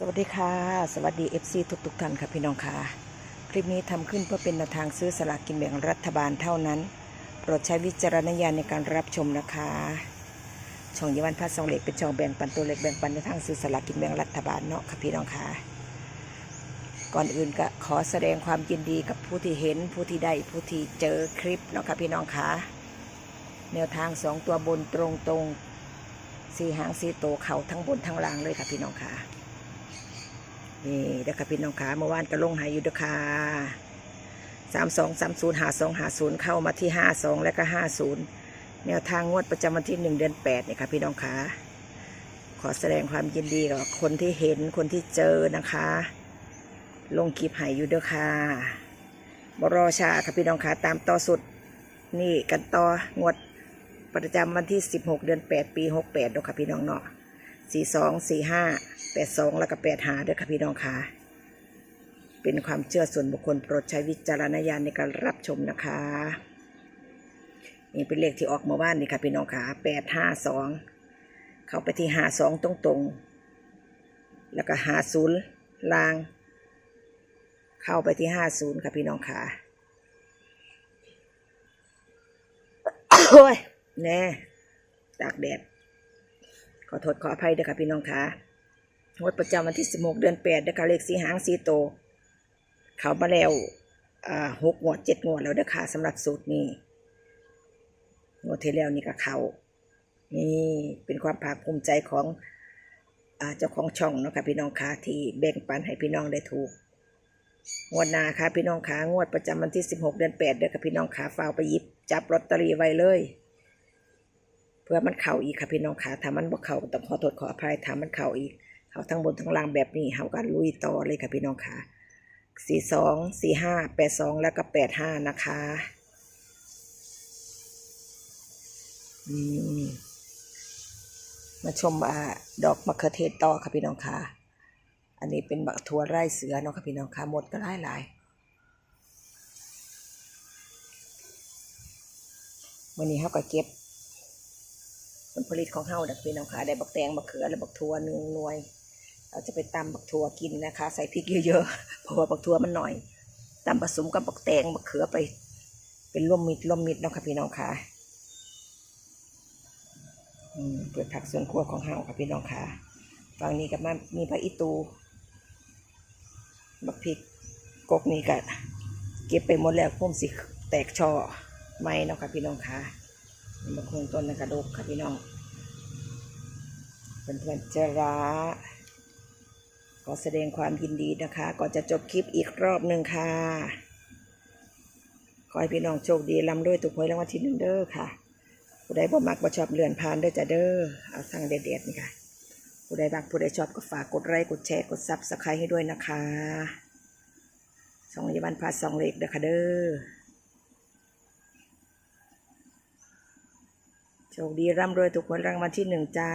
สวัสดีค่ะ สวัสดี FC ทุกทุกท่านค่ะพี่น้องค่ะ คลิปนี้ทำขึ้นเพื่อเป็นแนวทางซื้อสลากกินแบ่งรัฐบาลเท่านั้น โปรดใช้วิจารณญาณในการรับชมนะคะ ช่องยวันพัฒน์สองเหล็กเป็นช่องแบ่งปันตัวเล็กแบ่งปันในทางซื้อสลากกินแบ่งรัฐบาลเนาะค่ะพี่น้องค่ะ ก่อนอื่นก็ขอแสดงความยินดีกับผู้ที่เห็นผู้ที่ได้ผู้ที่เจอคลิปเนาะค่ะพี่น้องค่ะแนวทางสองตัวบนตรงตรงๆสี่หางสี่โตเขาทั้งบนทั้งล่างเลยค่ะพี่น้องค่ะ นี่เด้อค่ะพี่น้องขาเมื่อวานก็ลงหายอยู่เด้อค่ะสามสองสามศูนย์หาสองหาศูนย์เข้ามาที่ห้าสองและก็ห้าศูนย์แนวทางงวดประจำวันที่หนึ่งเดือนแปดเนี่ยค่ะพี่น้องขาขอแสดงความยินดีกับคนที่เห็นคนที่เจอนะคะ ลงคลิปหายอยู่เด้อค่ะบรอชาค่ะพี่น้องขาตามต่อสุด นี่กันต่องวดประจำวันที่สิบหกเดือนแปดปีหกแปดเด้อค่ะพี่น้องเนาะ สี่สองสี่ห้าแปดสองแล้วก็แปดหาด้วยค่ะพี่น้องค่ะ เป็นความเชื่อส่วนบุคคลโปรดใช้วิจารณญาณในการรับชมนะคะนี่เป็นเลขที่ออกมาบ้านนี่ค่ะพี่น้องค่ะแปดห้าสองเข้าไปที่หาสองตรงตรงๆแล้วก็หาศูนย์ลาง เข้าไปที่ห้าศูนย์ค่ะพี่น้องค่ะโอ้ยแน่ตากแดด ขอโทษขออภัยเด้อค่ะพี่น้องค่ะงวดประจำวันที่16เดือน8เด้อค่ะเลขสีหางสีโต เขามาแล้วอ่าหกงวดเจ็ดงวดแล้วเด้อค่ะสำหรับสูตรนี้งวดที่แล้วนี่ก็เขานี่เป็นความภาคภูมิใจของอ่าเจ้าของช่องเนาะค่ะพี่น้องค่ะที่แบ่งปันให้พี่น้องได้ถูกงวดนาค่ะพี่น้องค่ะงวดประจำวันที่ 16 เดือน8เด้อค่ะพี่น้องค่ะฝากไปยิบจับลอตเตอรี่ไว้เลย เพื่อมันเข่าอีกค่ะพี่น้องค่ะถ้ามันบ่เข่าต้องขอโทษขออภัยถ้ามันเข่าอีกเขาทั้งบนทั้งล่างแบบนี้เขาก็ลุยต่อเลยค่ะพี่น้องค่ะสี่สองสี่ห้าแปดสองแล้วก็แปดห้านะคะอืมมาชมอ่าดอกมะเขือเทศต่อค่ะพี่น้องค่ะอันนี้เป็นบักทัวไร่เสือเนาะค่ะพี่น้องค่ะหมดก็หลายหลายวันนี้เขาก็เก็บ ผลผลิตของเฮาด็กพี่น้องค่ะได้บักแตงบักเขือและบักทัวหนึ่งหน่วย เราจะไปตำบักทัวกินนะคะ ใส่พริกเยอะๆเพราะว่าบักทัวมันหน่อยตำผสมกับบักแตงบักเขือไป เป็นร่วมมิตรร่วมมิตรนะค่ะพี่น้องค่ะอืมเปิดผักสวนครัวของเฮาค่ะพี่น้องค่ะฝั่งนี้ก็มามีผักอีตูบักพริกกกนี่ก็เก็บไปหมดแล้วพุ่มสิแตกช่อไม้เนาะค่ะพี่น้องค่ะ มาคงต้นกระดกค่ะพี่น้องเพื่อนๆจะรักขอแสดงความยินดีนะคะ ก่อนจะจบคลิปอีกรอบหนึ่งค่ะ ขอให้พี่น้องโชคดีลำด้วยถูกหวยรางวัลที่หนึ่งเด้อค่ะ ผู้ใดบ่มักบ่ชอบเลื่อนผ่านเด้อจ้ะเด้อ เอาสั่งเด็ดๆนี่ค่ะ ผู้ใดบักผู้ใดชอบก็ฝากกดไลค์กดแชร์กดซับสไครต์ให้ด้วยนะคะสองยาบันพาสองเล็กเด้อค่ะเด้อ โชคดีร่ำรวยทุกคนรางวัลที่หนึ่งจ้า